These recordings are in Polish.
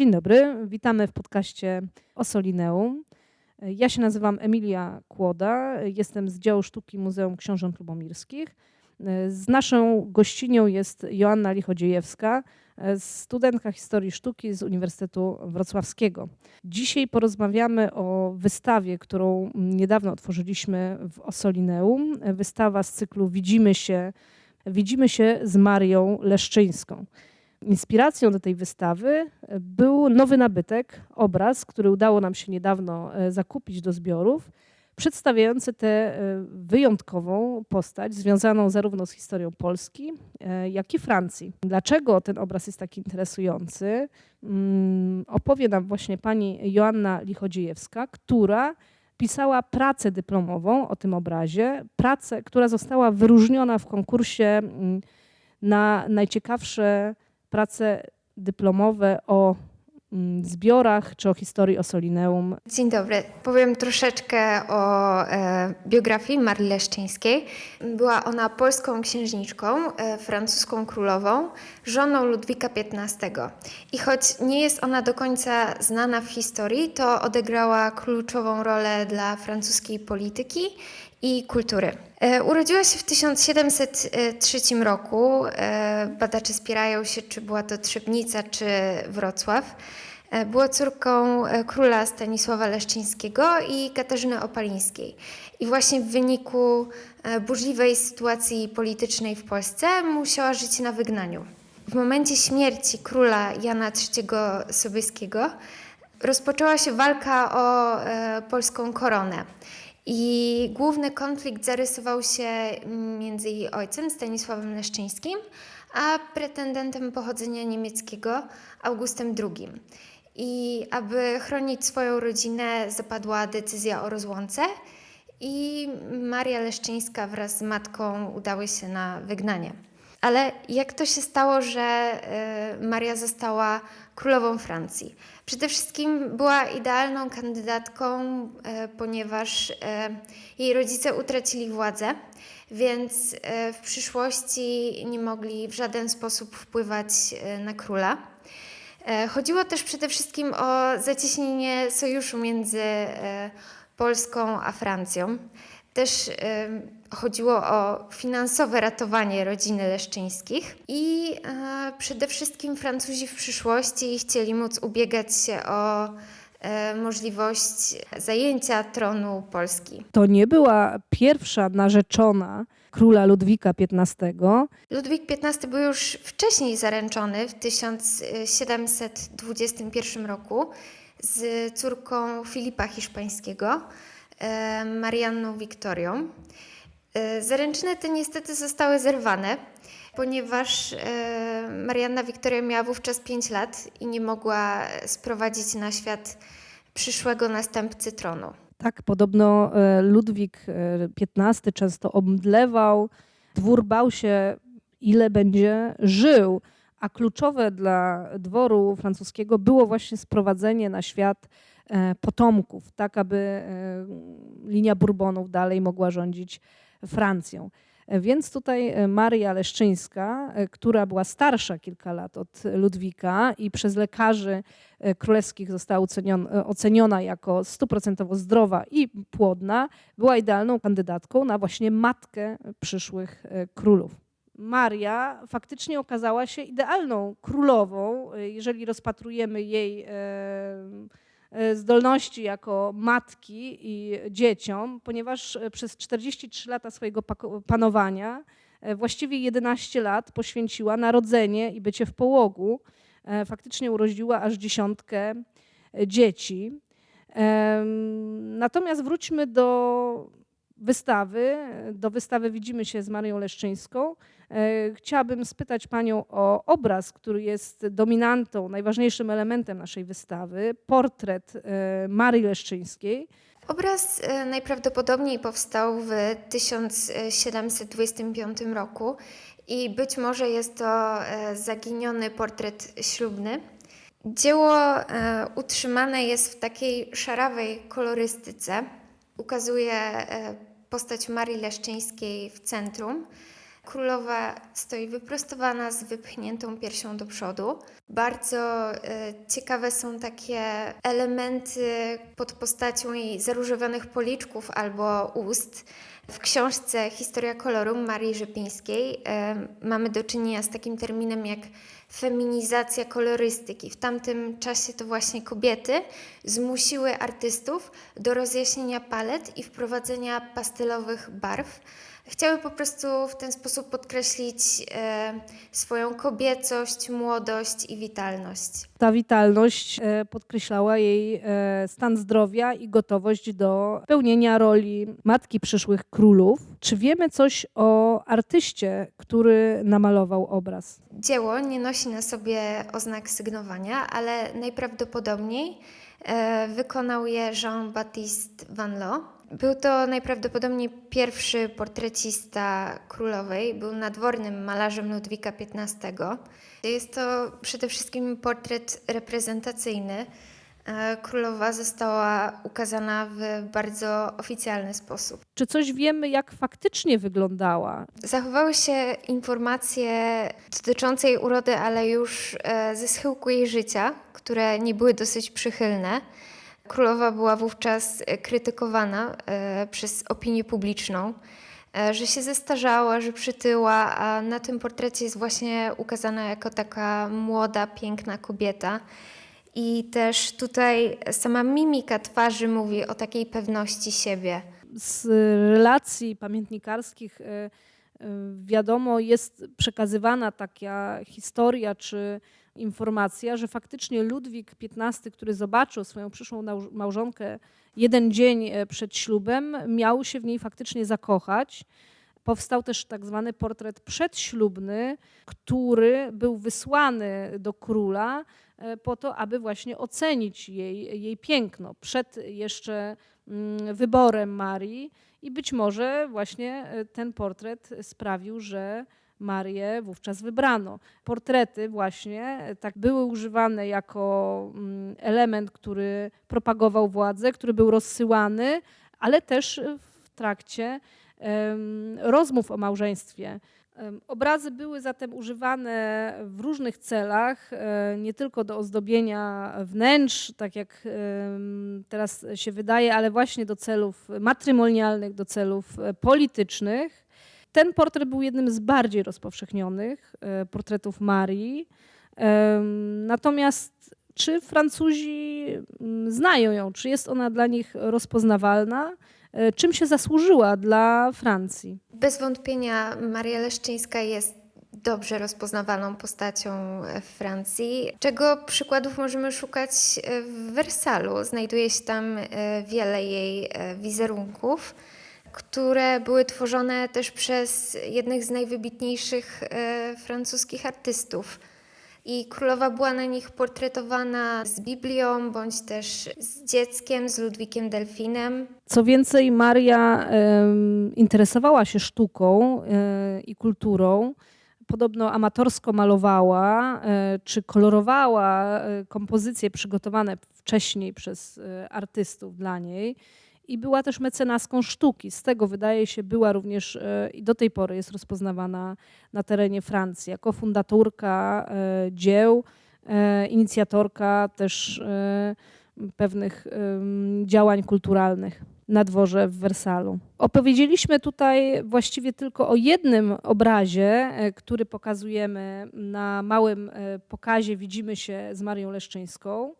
Dzień dobry, witamy w podcaście Osolineum. Ja się nazywam Emilia Kłoda, jestem z działu sztuki Muzeum Książąt Lubomirskich. Z naszą gościnią jest Joanna Lichodziejewska, studentka historii sztuki z Uniwersytetu Wrocławskiego. Dzisiaj porozmawiamy o wystawie, którą niedawno otworzyliśmy w Osolineum. Wystawa z cyklu Widzimy się, Widzimy się z Marią Leszczyńską. Inspiracją do tej wystawy był nowy nabytek, obraz, który udało nam się niedawno e, zakupić do zbiorów, przedstawiający tę e, wyjątkową postać związaną zarówno z historią Polski, e, jak i Francji. Dlaczego ten obraz jest tak interesujący, mm, opowie nam właśnie pani Joanna Lichodziejewska, która pisała pracę dyplomową o tym obrazie, pracę, która została wyróżniona w konkursie mm, na najciekawsze prace dyplomowe o mm, zbiorach czy o historii Osolineum. Dzień dobry. Powiem troszeczkę o e, biografii Marii Leszczyńskiej. Była ona polską księżniczką, e, francuską królową, żoną Ludwika XV. I choć nie jest ona do końca znana w historii, to odegrała kluczową rolę dla francuskiej polityki i kultury. E, Urodziła się w 1703 roku. E, Badacze spierają się, czy była to Trzebnica, czy Wrocław. E, Była córką króla Stanisława Leszczyńskiego i Katarzyny Opalińskiej. I właśnie w wyniku burzliwej sytuacji politycznej w Polsce musiała żyć na wygnaniu. W momencie śmierci króla Jana III Sobieskiego rozpoczęła się walka o polską koronę. I główny konflikt zarysował się między jej ojcem, Stanisławem Leszczyńskim, a pretendentem pochodzenia niemieckiego, Augustem II. I aby chronić swoją rodzinę, zapadła decyzja o rozłące i Maria Leszczyńska wraz z matką udały się na wygnanie. Ale jak to się stało, że e, Maria została królową Francji? Przede wszystkim była idealną kandydatką, e, ponieważ e, jej rodzice utracili władzę, więc e, w przyszłości nie mogli w żaden sposób wpływać na króla. Chodziło też przede wszystkim o zacieśnienie sojuszu między Polską a Francją. Też chodziło o finansowe ratowanie rodziny Leszczyńskich i e, przede wszystkim Francuzi w przyszłości chcieli móc ubiegać się o e, możliwość zajęcia tronu Polski. To nie była pierwsza narzeczona króla Ludwika XV. Ludwik XV był już wcześniej zaręczony w 1721 roku z córką Filipa Hiszpańskiego, e, Marianną Wiktorią. E, Zaręczyny te niestety zostały zerwane, ponieważ e, Marianna Wiktoria miała wówczas 5 lat i nie mogła sprowadzić na świat przyszłego następcy tronu. Tak, podobno e, Ludwik XV często omdlewał, dwór bał się, ile będzie żył, a kluczowe dla dworu francuskiego było właśnie sprowadzenie na świat potomków, tak aby linia Bourbonów dalej mogła rządzić Francją. Więc tutaj e, Maria Leszczyńska, e, która była starsza kilka lat od Ludwika i przez lekarzy e, królewskich została ocenion- oceniona jako stuprocentowo zdrowa i płodna, była idealną kandydatką na właśnie matkę przyszłych królów. Maria faktycznie okazała się idealną królową, jeżeli rozpatrujemy jej e, zdolności jako matki i dzieciom, ponieważ e, przez 43 lata swojego panowania e, właściwie 11 lat poświęciła na rodzenie i bycie w połogu. E, Faktycznie urodziła aż dziesiątkę e, dzieci. Natomiast wróćmy do wystawy. Do wystawy widzimy się z Marią Leszczyńską. E, Chciałabym spytać Panią o obraz, który jest dominantą, najważniejszym elementem naszej wystawy. Portret e, Marii Leszczyńskiej. Obraz e, najprawdopodobniej powstał w 1725 roku i być może jest to zaginiony portret ślubny. Dzieło utrzymane jest w takiej szarawej kolorystyce. Ukazuje postać Marii Leszczyńskiej w centrum. Królowa stoi wyprostowana z wypchniętą piersią do przodu. Bardzo e, ciekawe są takie elementy pod postacią jej zaróżowanych policzków albo ust. W książce Historia koloru Marii Rzepińskiej e, mamy do czynienia z takim terminem jak feminizacja kolorystyki. W tamtym czasie to właśnie kobiety zmusiły artystów do rozjaśnienia palet i wprowadzenia pastelowych barw. Chciały po prostu w ten sposób podkreślić e, swoją kobiecość, młodość i witalność. Ta witalność e, podkreślała jej e, stan zdrowia i gotowość do pełnienia roli matki przyszłych królów. Czy wiemy coś o artyście, który namalował obraz? Dzieło nie nosi na sobie oznak sygnowania, ale najprawdopodobniej wykonał je Jean-Baptiste Van Loo. Był to najprawdopodobniej pierwszy portrecista królowej, był nadwornym malarzem Ludwika XV. Jest to przede wszystkim portret reprezentacyjny. E, Królowa została ukazana w bardzo oficjalny sposób. Czy coś wiemy, jak faktycznie wyglądała? Zachowały się informacje dotyczące jej urody, ale już e, ze schyłku jej życia, które nie były dosyć przychylne. Królowa była wówczas e, krytykowana e, przez opinię publiczną, e, że się zestarzała, że przytyła, a na tym portrecie jest właśnie ukazana jako taka młoda, piękna kobieta. I też tutaj sama mimika twarzy mówi o takiej pewności siebie. z relacji pamiętnikarskich wiadomo, jest przekazywana taka historia czy informacja, że faktycznie Ludwik XV, który zobaczył swoją przyszłą małżonkę jeden dzień e, przed ślubem, miał się w niej faktycznie zakochać. Powstał też tak zwany portret przedślubny, który był wysłany do króla e, po to, aby właśnie ocenić jej, jej piękno przed jeszcze mm, wyborem Marii i być może właśnie e, ten portret sprawił, że Marię wówczas wybrano. Portrety właśnie e, tak były używane jako mm, element, który propagował władzę, który był rozsyłany, ale też w trakcie rozmów o małżeństwie. Obrazy były zatem używane w różnych celach, e, nie tylko do ozdobienia wnętrz, tak jak teraz się wydaje, ale właśnie do celów matrymonialnych, do celów e, politycznych. Ten portret był jednym z bardziej rozpowszechnionych e, portretów Marii. Natomiast czy Francuzi mm, znają ją? Czy jest ona dla nich rozpoznawalna? E, Czym się zasłużyła dla Francji? Bez wątpienia Maria Leszczyńska jest dobrze rozpoznawalną postacią w Francji, czego przykładów możemy szukać e, w Wersalu. Znajduje się tam e, wiele jej e, wizerunków, które były tworzone też przez jednych z najwybitniejszych e, francuskich artystów. I królowa była na nich portretowana z Biblią, bądź też z dzieckiem, z Ludwikiem Delfinem. Co więcej, Maria interesowała się sztuką e, i kulturą. Podobno amatorsko malowała e, czy kolorowała kompozycje przygotowane wcześniej przez artystów dla niej. I była też mecenaską sztuki. Z tego wydaje się, była również e, i do tej pory jest rozpoznawana na terenie Francji jako fundatorka e, dzieł, e, inicjatorka też pewnych działań kulturalnych na dworze w Wersalu. Opowiedzieliśmy tutaj właściwie tylko o jednym obrazie, który pokazujemy na małym pokazie Widzimy się z Marią Leszczyńską.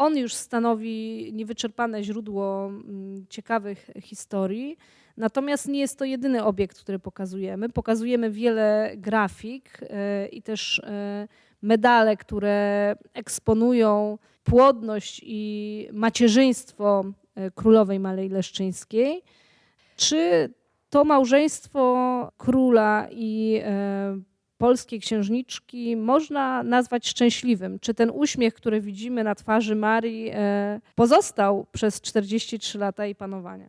On już stanowi niewyczerpane źródło mm, ciekawych historii. Natomiast nie jest to jedyny obiekt, który pokazujemy. Pokazujemy wiele grafik e, i też e, medale, które eksponują płodność i macierzyństwo e, królowej Maryi Leszczyńskiej. Czy to małżeństwo króla i polskiej księżniczki można nazwać szczęśliwym? Czy ten uśmiech, który widzimy na twarzy Marii, e, pozostał przez 43 lata jej panowania?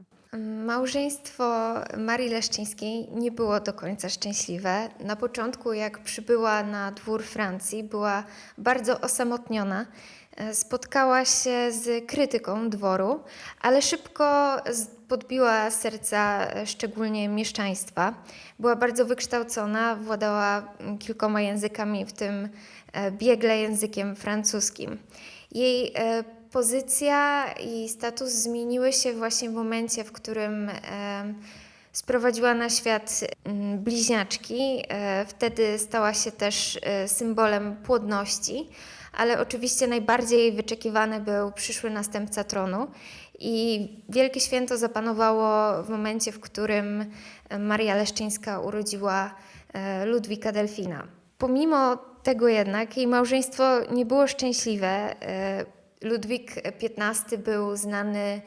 Małżeństwo Marii Leszczyńskiej nie było do końca szczęśliwe. Na początku, jak przybyła na dwór Francji, była bardzo osamotniona. E, spotkała się z krytyką dworu, ale szybko podbiła serca e, szczególnie mieszczaństwa. Była bardzo wykształcona, władała mm, kilkoma językami, w tym e, biegle językiem francuskim. Jej pozycja i status zmieniły się właśnie w momencie, w którym sprowadziła na świat mm, bliźniaczki. Wtedy stała się też symbolem płodności, ale oczywiście najbardziej wyczekiwany był przyszły następca tronu. I wielkie święto zapanowało w momencie, w którym Maria Leszczyńska urodziła e, Ludwika Delfina. Pomimo tego jednak jej małżeństwo nie było szczęśliwe. E, Ludwik XV był znany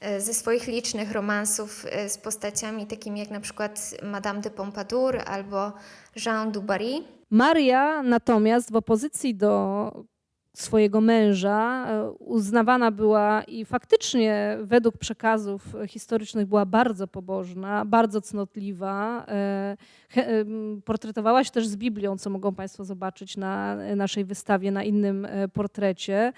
e, ze swoich licznych romansów z postaciami takimi jak na przykład Madame de Pompadour albo Jean du Barry. Maria natomiast w opozycji do swojego męża e, uznawana była i faktycznie według przekazów historycznych była bardzo pobożna, bardzo cnotliwa. e, em, Portretowała się też z Biblią, co mogą Państwo zobaczyć na e, naszej wystawie, na innym e, portrecie.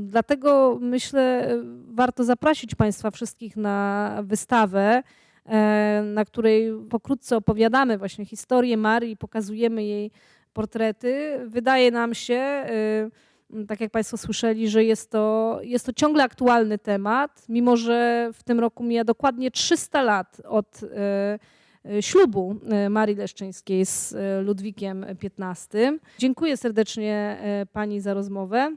Dlatego myślę, e, warto zaprosić Państwa wszystkich na wystawę, e, na której pokrótce opowiadamy właśnie historię Marii, pokazujemy jej portrety. Wydaje nam się, y, tak jak Państwo słyszeli, że jest to, jest to ciągle aktualny temat, mimo że w tym roku mija dokładnie 300 lat od y, y, ślubu Marii Leszczyńskiej z Ludwikiem XV. Dziękuję serdecznie Pani za rozmowę.